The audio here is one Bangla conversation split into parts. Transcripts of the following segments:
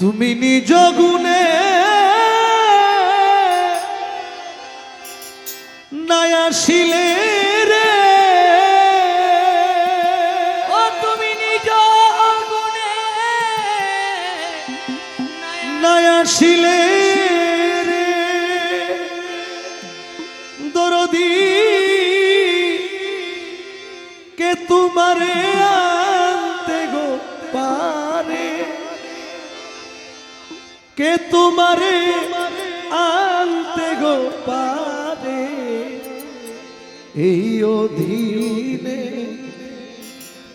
তুমি নিজ গুণে নাই আসিলে রে। ও তুমি নিজ গুণে নাই রে। দরদি কে তোমারে আনতে কে তোমারে আনতে গো পারে? এই অধীনে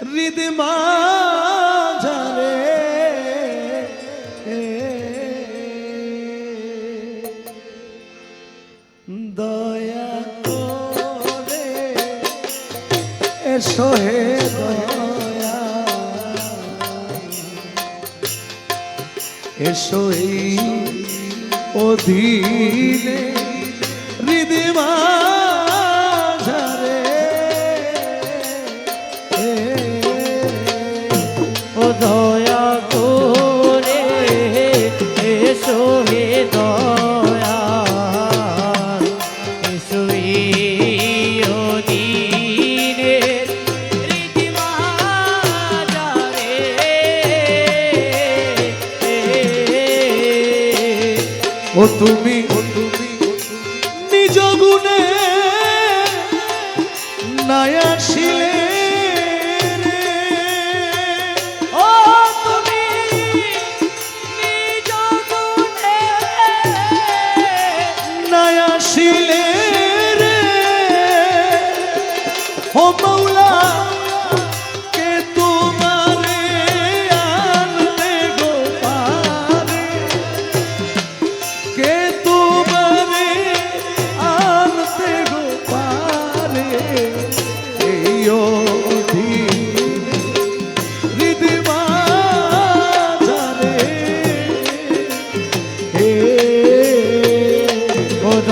হৃদমা দয়া করে এসো হে দয়া। এসো এই অধীনে হৃদমা ও তুমি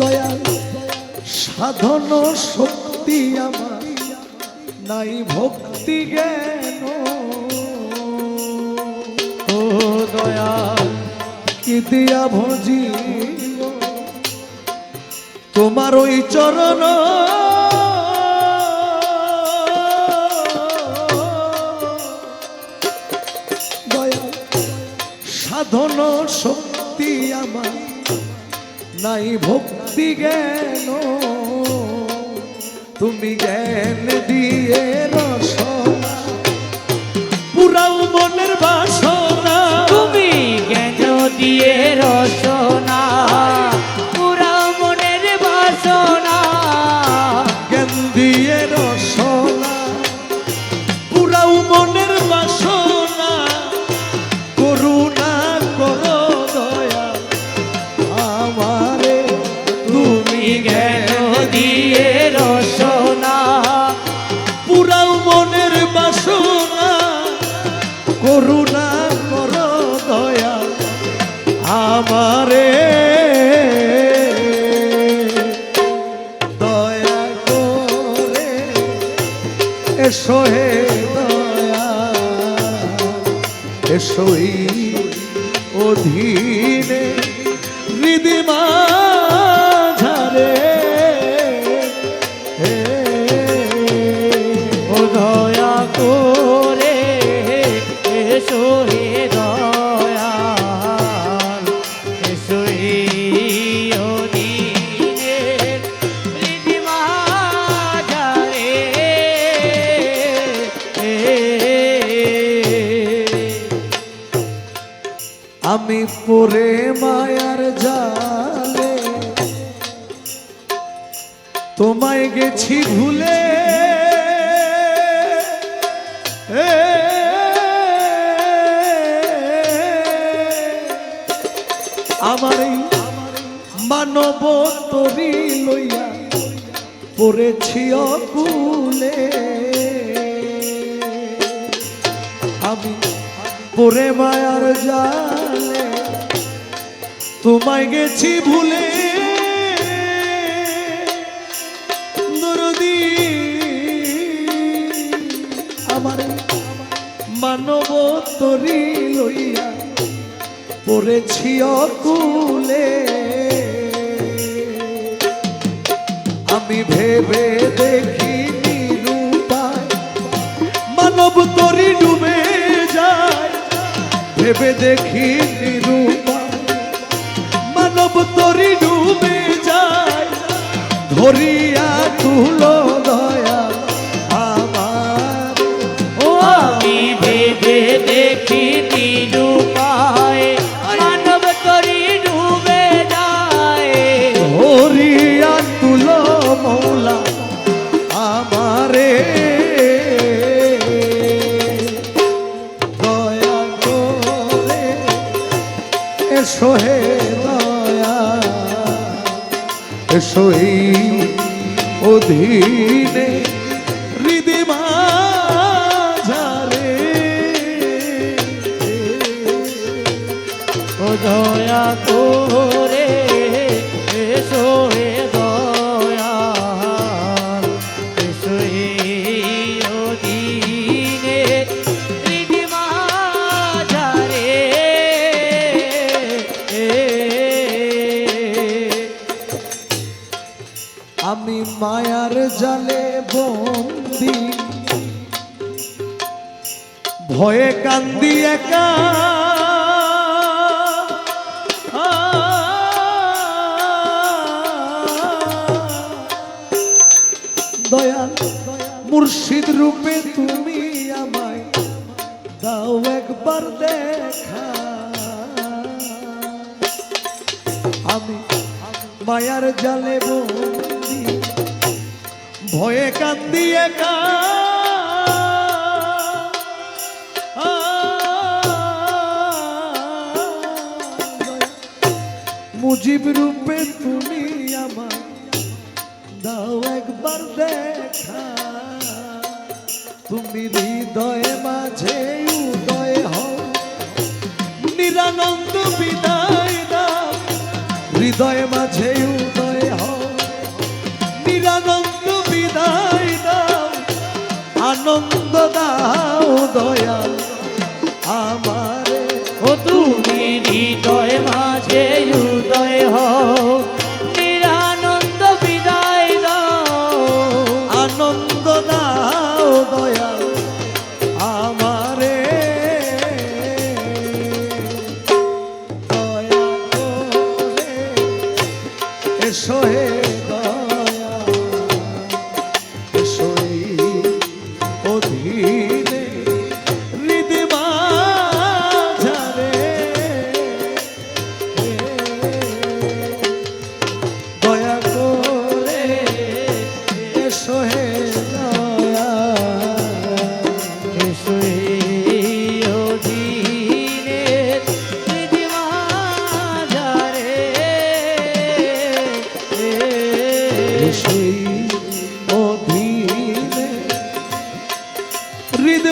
দয়াল, সাধন শক্তি আমার, নাই ভক্তি জ্ঞান। ও দয়াল, কি দিয়া ভজিব তোমার ওই চরণ। সাধন শক্তি আমার, নাই ভক্তি জ্ঞান তুমি জ্ঞান দিয়ে রস পুরাও মনের বাসনা। তুমি জ্ঞান দিয়ে রচনা করুণা করো দয়া আমারে। দয়া করে এসো হে দয়া এসোই অধীনে হৃদিমা ওরে মায়ার জালে, তোমায় গেছি ভুলে। আমার মানব তরি লইয়া পড়েছি অকুলে। আমি পরে মায়ার যা তোমায় গেছি ভুলে। দরদি, আমার মানব তরি লইয়া পড়েছি অকুলে। আমি ভেবে দেখি নিরূপায় মানব তরি ডুবে যায়। ভেবে দেখি নিরূপায় ধরিয়া তুলো দয়া আমার। ও, আমি ভেবে দেখি নিরুপায় মানব তরি ডুবে যায়। ধরিয়া তুলো মৌলা আমারে। দয়া করে দয়া এসো এই অধীনে হৃদি মাঝারে ও দয়া করে মায়ার জালে বন্দি। ভয়ে কান্দি একা। দয়াল মুর্শিদ রূপে তুমি আমায় দাও একবার দেখা। আমি মায়ার জালে বন্দি। ভয়ে কান্দি একা মুজিব রূপে তুমি আমার দাও একবার দেখা। তুমি হৃদয়ে মাঝে উদয় হও। নিরানন্দ বিদায় দাও। হৃদয় মাঝে আনন্দ দাও দয়াল আমারে ও তুমি হৃদয় মাঝে উদয় হও। নিরানন্দ বিদায় দাও। আনন্দ দাও দয়াল আমারে দয়া এসো হে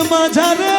মাঝারে